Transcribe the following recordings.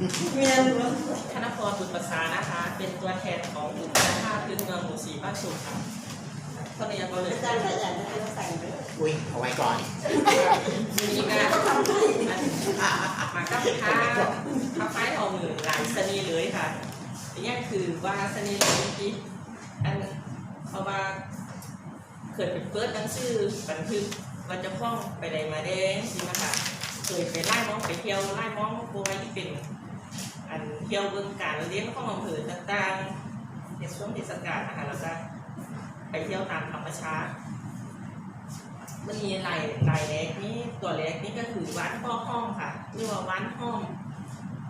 เมียนธนพรบุตรประสานะคะ เป็นตัวแทนของกลุ่มคุณภาพพื้นเมืองหมู่สีบ้านสุขค่ะคนนี้ก็เลยอาจารย์ขยันให้เราใส่เลยอุ้ยเอาไว้ก่อนมีงานทำให้มากับค้าค้าไฟทองหมื่นหลายสนีเลยค่ะนี่คือว่าสนีเลยเมื่อกี้อันเขาว่าเคยเป็นเปิดหนังสือบันทึกว่าจะพ้องไปใดมาแดงสินะคะเคยไปไล่มองไปเที่ยวไล่มองโบราณที่เป็นอันเที่ยวเบืองการเลี้ยงข้องอำเภอต่างๆในช่วงเทศกาลนะคะแล้วก็ไปเที่ยวตามธรรมชาติมันมีลายลายเล็กนี่ตัวเล็กนี่ก็คือวัดพ่อห้องค่ะเรียกว่าวัดห้อง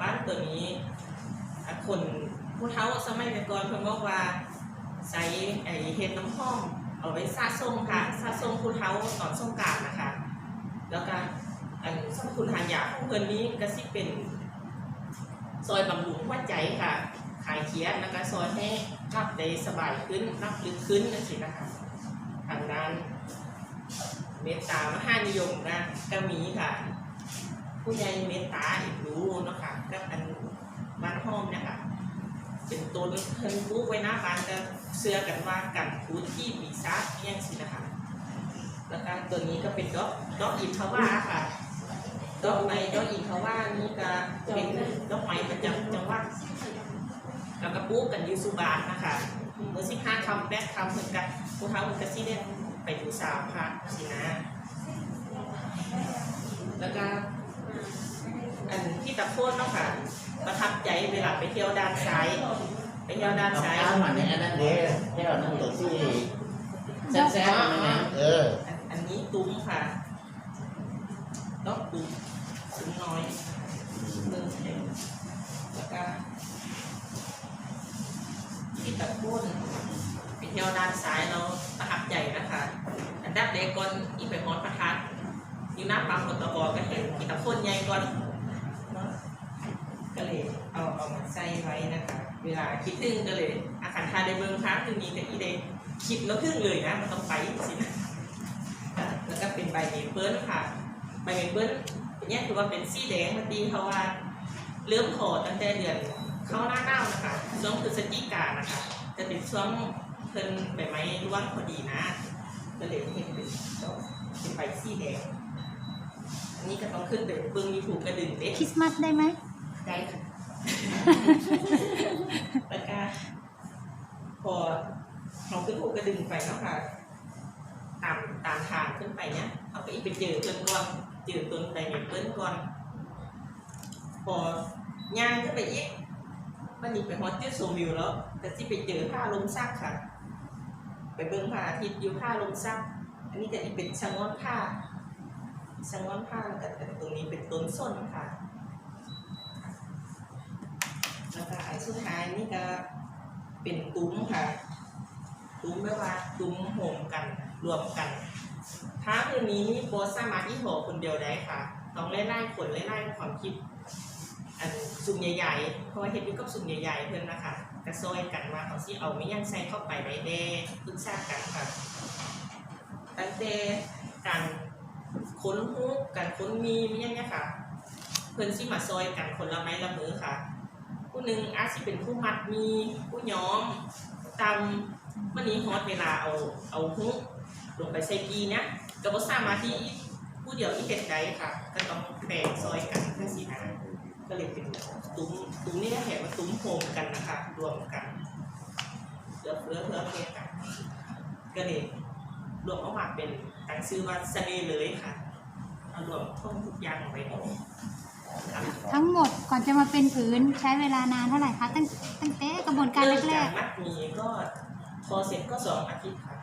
วัดตัวนี้คนผู้เฒ่าสมัยก่อนเพิ่นบอกว่าใช้ไอ้เห็ดน้ำห้อมเอาไว้ซาส้มค่ะซาส้มผู้เฒ่าตอนสงการนะคะ แล้วก็อันสรรพคุณทางยาของเพิ่นนี้ก็สิเป็น ซอยบำรุงหัวใจค่ะ ขายเคียนแล้วก็ซอยให้รับได้สบายขึ้นรับลึกขึ้นนั่นสินะคะทางด้านเมตตามหานิยมนะก็มีค่ะ ผู้ใหญ่เมตตาอีกรู้เนาะค่ะก็อันบ้านห้อมนี่ยค่ะเป็นต้นเพิ่นปลูกไว้หน้าบ้านก็เชื่อกันว่ากันคูที่ปีศาจเอี่ยงสินะคะแล้วก็ตัวนี้ก็เป็นดอกดอกอินทว่าค่ะ ดอกไม้ดอกอินทว่านี่ก็เป็นดอกไม้ประจำจังหวัดแล้วก็ปลูกกันอยู่สุบานนะคะเมื่อสิบห้าคำแปดคำเหมือนกันผู้เฒ่ามันก็สิได้ไปดูสาวพระสินะ แล้วก็อันที่ตะโพนเนาะค่ะประทับใจเวลาไปเที่ยวด้านซ้ายไปเที่ยวด้านเอาซ้ายข้าวมาในอันนั้นเด้ให้เรานั่งตัวที่แซ่บๆนะเออ อันอันนี้ตุ้มค่ะดอกตุ้ม ตุ้มน้อยหนึ่งเองแล้วก็ที่ตะโพนไปเที่ยวด้านซ้ายเราประทับใจนะคะ อันดับแรกก่อนอีไปฮอดประทัดอยู่หน้าปั๊มปตทก็เห็นกีตาพ่นใหญ่ก่อนเนาะก็เลยเอาเอามาใส่ไว้นะคะ เวลาคิดถึงก็เลย อาคารทาได้เบิ้งค้างคือมีแต่อีเดย์คิดแล้วทึ่งเลยนะมันต้องไปสินะอะแล้วก็เป็นใบเมเปิลค่ะใบเมเปิล เนี่ยคือว่าเป็นสีแดงมันดีเพราะว่าเริ่มขอตั้งแต่เดือนเข้าหน้าหนาวนะคะช่วงพฤศจิกายนนะคะ จะเป็นช่วงเพิ่นใบไม้ร่วงพอดีนะก็เลยเห็นเป็นดอกเป็นใบสีแดงอันนี้ก็ต้องขึ้นไปเบิ้งมีผูกกระดึงเด็กคริสต์มาสได้ไหมได้ค่ะแล้วก็พอเราขึ้นผูกกระดึงไปเนาะค่ะตามตามทางขึ้นไปเนี่ยเอาไปอีกไปเจอเพิ่นก่อน เจอต้นไดเมเปิ้ลก่อน พอย่างขึ้นไปอีกวันนี้ไปฮอตเจอโซมิวแล้ว แต่ที่ไปเจอผ้าลมซักค่ะ ไปเบิ่งผ้าอาทิตย์อยู่ผ้าลมซัก อันนี้ก็อีกเป็นชะงอนผ้าชะงอนผ้าแล้วก็ตรงนี้เป็นต้นส้นค่ะ แล้วก็อันสุดท้ายนี่ก็เป็นตุ้มค่ะ ตุ้มแปลว่าตุ้มโหมกันรวมกัน ถ้าคืนนี้นี่โบสามารถที่โหคนเดียวได้ค่ะ ต้องไล่ไล่ผลไล่ไล่ความคิดอันซุ่มใหญ่ๆ เพราะว่าเฮ็ดอยู่กับซุ่มใหญ่ๆ เพื่อนนะคะกระซอยกันว่าเขาสิเอาไม่ยังใส่เข้าไปได้แด่ปรึกษากันค่ะตั้งแต่การค้นฮูกการค้นมีไมีอย่างเนี้ยค่ะ เพื่อนสิมาซอยกันคนละไม้ละมือค่ะ ผู้หนึ่งอาจสิเป็นผู้มัดมีผู้ย้อมตามวันนี้ฮอตเวลาเอาเอาฮุกลงไปใส่กีเนี่ย ก็บ่สามารถที่ผู้เดียวที่เฮ็ดได้ค่ะ ก็ต้องแบ่งซอยกันทั้งสี่นะก็เลยเป็นตุ้มตุ้มนี่แหละว่าตุ้มโฮมกันนะคะรวมกันเพื่อเพื่อเพื่อเพื่อกันก็เลยรวมออกมาเป็นตั้งชื่อว่าเสน่ห์เลยค่ะเอารวมท่องทุกอย่างไว้หมดค่ะทั้งหมดก่อนจะมาเป็นผืนใช้เวลานานเท่าไหร่คะตั้งตั้งแต่กระบวนการเริ่มแรจากกมัดหมีก็พอเสร็จก็สองอาทิตย์ค่ะ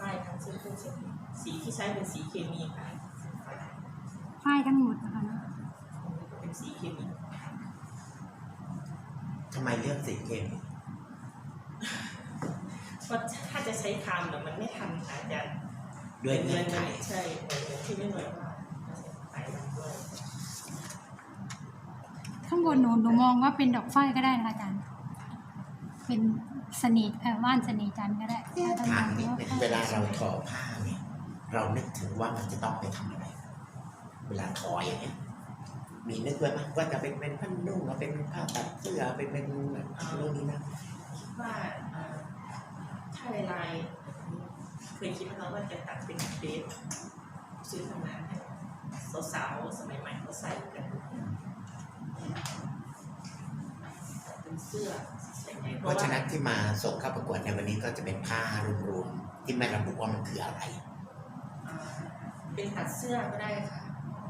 ป้ายทั้งเส้นเส้นเส้น สีที่ใช้เป็นสีเคมีค่ะๆฝ้ายทั้งหมดนะคะเป็นสีเคมีทำไมเลือกสีเข้มเพราะถ้าจะใช้คำเนี่ยมันไม่ทันค่ะอาจารย์ด้วยเงื่อนไขใช่เหมือนที่ไม่หน่วยว่าไปด้วยข้างบนหนูหนูมองว่าเป็นดอกฝ้ายก็ได้นะคะอาจารย์ เป็นสนิทเอ่อว่านสนิทจันทร์ก็ได้ถ้าถามทำนิดว่านึงฝ้ายเวลาเราทอผ้าเนี่ย เรานึกถึงว่ามันจะต้องไปทำอะไร เวลาทออย่างเงี้ยมีนึกไว้ไหมว่าจะเป็นเป็นผ้านุ่งเอาเป็นผ้าตัดเสื้อเป็นเป็นเรื่องนี้นะคิดว่าเอ่อถ้าในไลน์เคยคิดไหมคะว่าจะตัดเป็นเดรสซื้อทำงานให้สาวๆสมัยใหม่เขาใส่กันเป็นเสื้อใส่ไงเพราะฉะนั้นที่มาส่งเข้าประกวดในวันนี้ก็จะเป็นผ้ารวมๆที่ไม่ระบุว่ามันคืออะไรอ่า เป็นตัดเสื้อก็ได้ค่ะ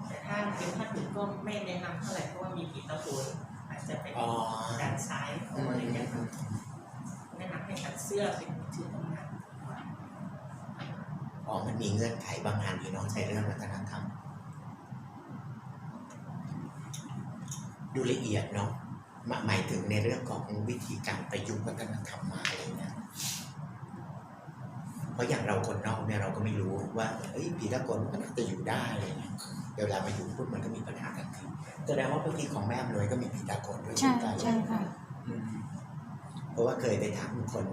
แต่ถ้าเป็นผ้าถุงก็ไม่แนะนำเท่าไหร่เพราะว่ามีผีตะโกนอาจจะไปอ๋อ ด้านซ้ายของอะไรอย่างเงี้ยค่ะแนะนำให้ตัดเสื้อเป็นชื่อทำงานอ๋อมันมีเงื่อนไขบางอันอยู่เนาะในเรื่องวัฒนธรรม ดูละเอียดเนาะหมหมายถึงในเรื่องของวิธีการประยุกต์วัฒนธรรมมาอะไรเงี้ย เพราะอย่างเราคนนอกเนี่ยเราก็ไม่รู้ว่าเอ้ยผีตะโกนมันน่าจะอยู่ได้อะไรเงี้ยเดี๋ยวเวลามาอยู่พูดมันก็มีปัญหาทันทีแสดงว่าพื้นที่ของแม่อำนวยก็มีผีตะโกนด้วยใช่เช่นกันใช่ค่ะอืมเพราะว่าเคยไปถามคน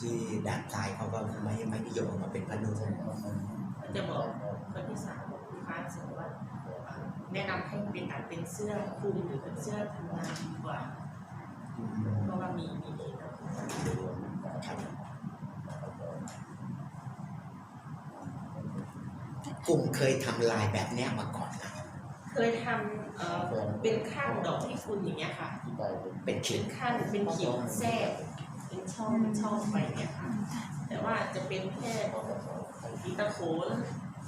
ที่ด่านซ้ายเขาก็ไม่ไม่นิยมเอามาเป็นพนุษย์ก็จะบอกคนที่สามบอกลูกค้าเสมอว่าอ่าแนะนำให้เป็นตัดเป็นเสื้อคลุมหรือเป็นเสื้อทำงานดีกว่าเพราะว่ามีมีผีตะโกนครับ กลุ่มเคยทำลายแบบเนี้ยมาก่อนนะเคยทำเอ่อเป็นข้างดอกที่คุณอย่างเงี้ยค่ะเป็นเป็ชิ้นนขั้นเป็นขีดแทรกเป็นช่องเป็นช่องไปเนี่ยค่ะ แต่ว่าจะเป็นแค่ผีตะโขน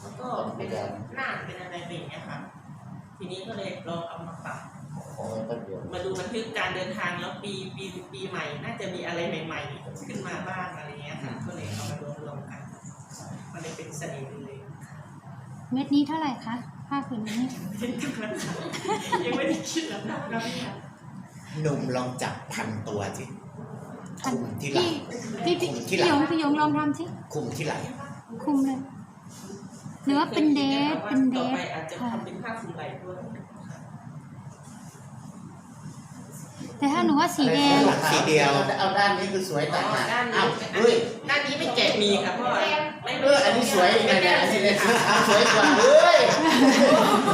แล้วก็เป็นหน้าเป็นอะไรไปอย่างเงี้ยค่ะ ทีนี้ก็เลยลองเอามาปรับมาดูบันทึกการเดินทางแล้วปีปีปีใหม่ น่าจะมีอะไรใหม่ ๆ ขึ้นมาบ้างอะไรเงี้ยค่ะก็เลยเอามารวมรวมๆกันมันเลยเป็นเสน่ห์เลย เม็ดนี้เท่าไหร่คะผ้าผืนนี้เป็นกำลังใจยังไม่ได้คิดแล้วนะแล้วพี่ค่ะหนุ่มลองจับพันตัวที่คุมที่ไหล่พี่พี่คุพี่มที่พี่ไหหยล่งพี่หยงลองทำสิคุมที่ไหล่คุมเลยหรือว่าเป็นเดทเป็นเดต่อทไปอาจจะทำเป็นผ้าคลุมไหล่ด้วยแต่ถ้าหนูว่าสีแดงสีเดียวเอาด้านนี้คือสวยอ๋ต่างอหากด้านอ้านี้วเฮ้ยด้านนี้ไม่แกะมีค่ะเพราะว่าไม่ เออ อันนี้สวยไงเนี่ยอันนี้เนี่ยสวยกว่าเฮ้ย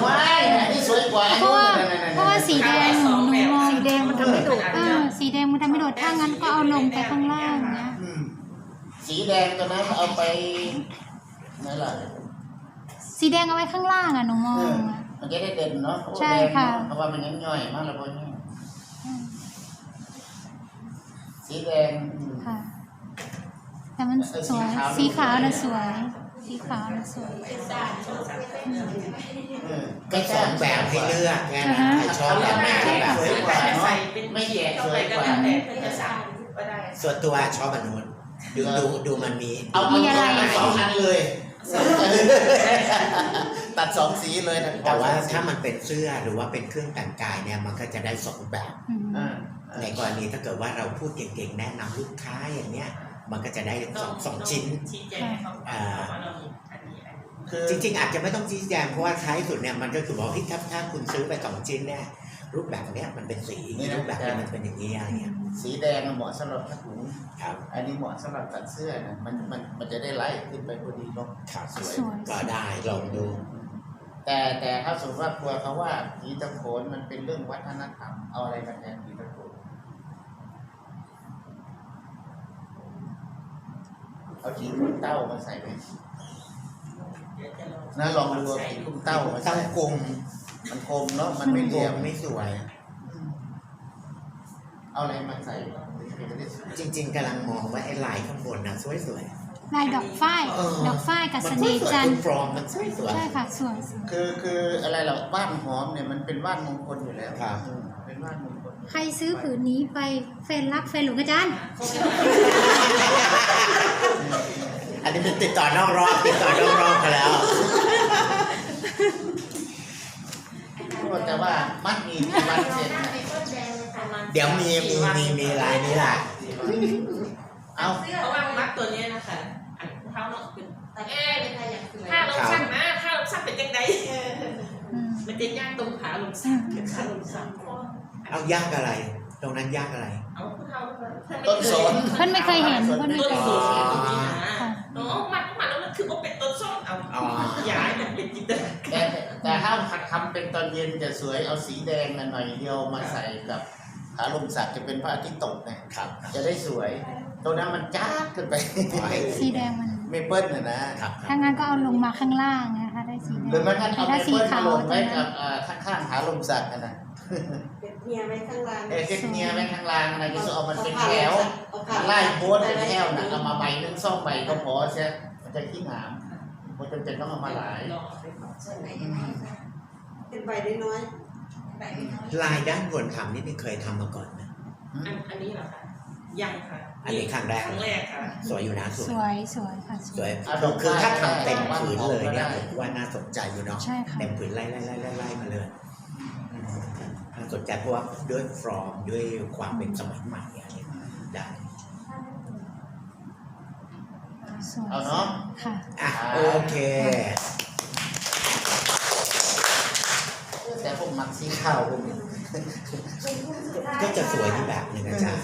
ว้ายอันนี้สวยกว่าเพราะว่า เพราะว่าสีแดงหนูหนูมองสีแดงมันทำให้โดดเออสีแดงมันทำให้โดดถ้างั้นก็เอาลงไปข้างล่างเนี้ยอืมสีแดงตัวนั้นเอาไปไหนล่ะสีแดงเอาไว้ข้างล่างอะหนูมองอะ มันจะได้เด่นเนาะใช่ค่ะเพราะว่ามันยังย่อยมากแล้วพวกนี้สีแดงอืมค่ะ แต่มันสวย สีขาวน่ะสวย สีขาวน่ะสวยเออก็สองแบบให้เลือกแค่นั้นอ่าฮะใครชอบแบบไหนใช่แบบค่ะไหนกว่าเนอะใส่เป็นไม่แยกเข้าสไปวยก็กว่าแล้วแต่เพื่อจะสั่งก็ได้ส่วนตัวชอบแบบนู้นดูดูดูมันมีเอามีอะไรตัดสองอันเลย ตัดสองสีเลยนะแต่ว่าถ้ามันเป็นเสื้อหรือว่าเป็นเครื่องแต่งกายเนี่ยมันก็จะได้สองแบบอืมอ่าในกรณีถ้าเกิดว่าเราพูดเก่งๆแนะนำลูกค้าอย่างเนี้ย มันก็จะได้สองสองชิ้น ชี้แจงให้เขาฟังว่าเรามีอันนี้อันนี้คือจริง ๆ อาจจะไม่ต้องชี้แจงเพราะว่าท้ายสุดเนี่ยมันก็คือบอกที่ถ้าถ้าคุณซื้อไปสองชิ้นเนี่ยรูปแบบเนี้ยมันเป็นสีรูปแบบเนี้ยมันเป็นอย่างนี้อะไรเงี้ยสีแดงเหมาะสำหรับผ้าถุง ครับอันนี้เหมาะสำหรับตัดเสื้อนะมันมันมันจะได้ไล่ขึ้นไปพอดีเนาะ ครับสวยสวยก็ได้ลองดู แต่แต่ถ้าสมมติว่ากลัวเขาว่าผีตะโขนมันเป็นเรื่องวัฒนธรรมเอาอะไรมาแทนผีตะโขน เอาผีตุ้มเต้ามาใส่ไหมเดี๋ยวจะลองนะลองดูเอาผีตุ้มเต้ามาต้อใส่งกลมมันคมเนาะมันไม่กเหลลี่ยมมไม่สวย เอาอะไรมาใส่จริง ๆกำลังมองว่าไอ้ลายข้างบนน่ะสวยลายดอกฝ้ายเออ ดอกฝ้ายกับๆมัเสสวยน่ห์ๆจันทคุร์ณฟรอมมันสวย ใช่ค่ะสวยคือคืออะไรเหราว่านหอมเนี่ยมันเป็นว่านมงคลอยู่แล้วครับ อืมเป็นว่านมงคล ใครซื้อผืนนี้ไปแฟนรักแฟนหลงอาจารย์ๆ อันนี้เป็นติดต่อนอกรอบติดต่อนอกรอบกันแล้วก็แต่ว่ามัดมีกี่วันเสร็จนะเดี๋ยวมีมีมีมีลายนี้แหละเอาเพราะว่ามัดตัวเนี้ยนะคะอันเท้าเนาะเป็นเอ๊ะเป็นใครอยากซื้อถ้าเราสั้นนะถ้าเราสั้นเป็นยังไงอืมมันจะย่างตรงขาลงสั้นเป็นขาลงสั้นเอายากอะไร ตรงนั้นยากอะไร เอาเท้าต้นสน เพิ่นไม่เคยเห็นเพิ่นไม่ต้นเคยสูเห็นงจริงๆนะค่ะโอ้มัดมัดแล้วมันคือว่าเป็นต้นส้มเอาอ๋อย้ายมันเป็นจินตนาแต่แต่ถ้าผัดทำเป็นตอนเย็นจะสวยเอาสีแดงหน่อยเดียวมาใส่กับผาลมสักจะเป็นพระอาทิตย์ตกเนี่ยครับ จะได้สวย ตรงนั้นมันจ้าดขึ้นไปขอให้สีแดงมันไม่เปิ้ลนะนะครับถ้างั้นก็เอาลงมาข้างล่างนะคะได้สีแดงหรือไม่งั้นแต่เอาถ้าไปสีเปิ้ลขาวลงตรไว้งนั้กับนอ่าข้างๆผาลมสักกันนะ เป็นเมียไว้ข้างล่างเออเก็บเนียไว้ข้างล่างนะจะเอามันเป็นแถวไล่โพสเป็นแถวนะเอามาใบหนึงสองใบก็พอใช่มันจะขี้หนามมันจำเป็นต้องเอามาหลายลองเอาไปก่อนส่วนไหนยังไงคะเป็นใบน้อยๆใบน้อยลายด้านบนคำนี่ไม่เคยทำมาก่อนนะอันอันนี้เหรอคะยังค่ะ อันนี้ครั้งแรกครั้งแรกค่ะ สวยอยู่นะสสวยวยสวยค่ะสสววยยคือคือถ้าทำเต็มผืนเลยเนี่ยผมว่าน่าสนใจอยู่เนาะ ใช่ค่ะ เต็มผืนไล่ไล่ไล่ไล่ไล่มาเลยอื มน่าสนใจเพราะว่าด้วยฟอร์มด้วยความเป็นสมัยใหม่อะไรอย่างเงี้ยได้สวยเอาเนาะค่ะอะโอเค แต่ผมมักสีข้าวพวกนี้ๆก็จะสวยในแบบหนึ่งอาจารย์